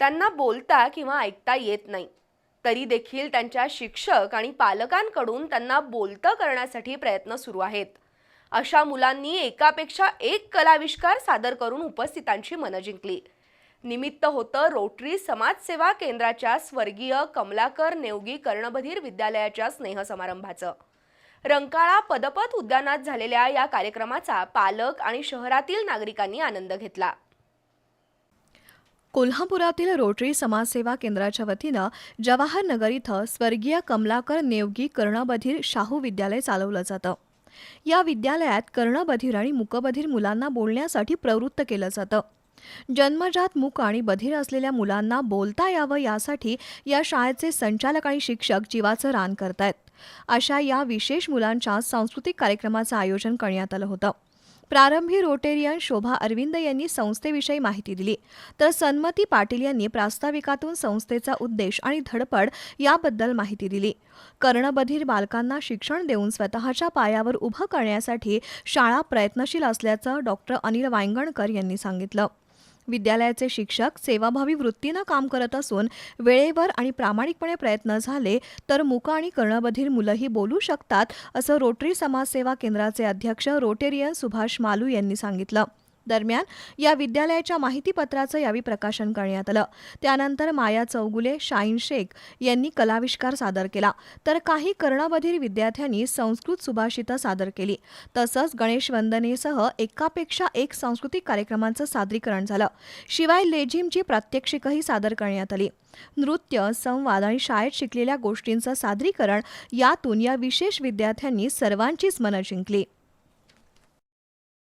त्यांना बोलता किंवा ऐकता येत नाही. तरी देखील त्यांच्या शिक्षक आणि पालकांकडून त्यांना बोलतं करण्यासाठी प्रयत्न सुरू आहेत. अशा मुलांनी एकापेक्षा एक कलाविष्कार सादर करून उपस्थितांची मनं जिंकली. निमित्त होतं रोटरी समाजसेवा केंद्राच्या स्वर्गीय कमलाकर नेवगी कर्णबधीर विद्यालयाच्या स्नेहसमारंभाचं. रंकाळा पदपथ उद्यानात झालेल्या या कार्यक्रमाचा पालक आणि शहरातील नागरिकांनी आनंद घेतला. कोल्हापुरातील रोटरी समाजसेवा केंद्राच्या वतीनं जवाहर नगर इथं स्वर्गीय कमलाकर नेवगी कर्णबधीर शाहू विद्यालय चालवलं जातं. या विद्यालयात कर्णबधीर आणि मुकबधीर मुलांना बोलण्यासाठी प्रवृत्त केलं जातं. जन्मजात मूक आणि बधीर असलेल्या मुलांना बोलता यावं यासाठी या शाळेचे संचालक आणि शिक्षक जीवाचं रान करतायत. अशा या विशेष मुलांच्या सांस्कृतिक कार्यक्रमाचं आयोजन करण्यात आलं होतं. प्रारंभी रोटेरियन शोभा अरविंद यांनी संस्थेविषयी माहिती दिली. तर सन्मती पाटील यांनी प्रास्ताविकातून संस्थेचा उद्देश आणि धडपड याबद्दल माहिती दिली. कर्णबधीर बालकांना शिक्षण देऊन स्वतःच्या पायावर उभं करण्यासाठी शाळा प्रयत्नशील असल्याचं डॉक्टर अनिल वायंगणकर यांनी सांगितलं. विद्यालयाचे शिक्षक सेवाभावी वृत्तीनं काम करत असून वेळेवर आणि प्रामाणिकपणे प्रयत्न झाले तर मुक आणि कर्णबधीर मुलंही बोलू शकतात असं रोटरी समाजसेवा केंद्राचे अध्यक्ष रोटेरियन सुभाष मालू यांनी सांगितलं. दरम्यान या विद्यालयाच्या माहितीपत्राचं यावेळी प्रकाशन करण्यात आलं. त्यानंतर माया चौगुले शाहीन शेख यांनी कलाविष्कार सादर केला. तर काही कर्णबधीर विद्यार्थ्यांनी संस्कृत सुभाषितं सादर केली. तसंच गणेश वंदनेसह एकापेक्षा एक सांस्कृतिक कार्यक्रमांचं सादरीकरण झालं. शिवाय लेझिमची प्रात्यक्षिकही सादर करण्यात आली. नृत्य संवाद आणि शाळेत शिकलेल्या गोष्टींचं सादरीकरण यातून या विशेष विद्यार्थ्यांनी सर्वांचीच मनं जिंकली.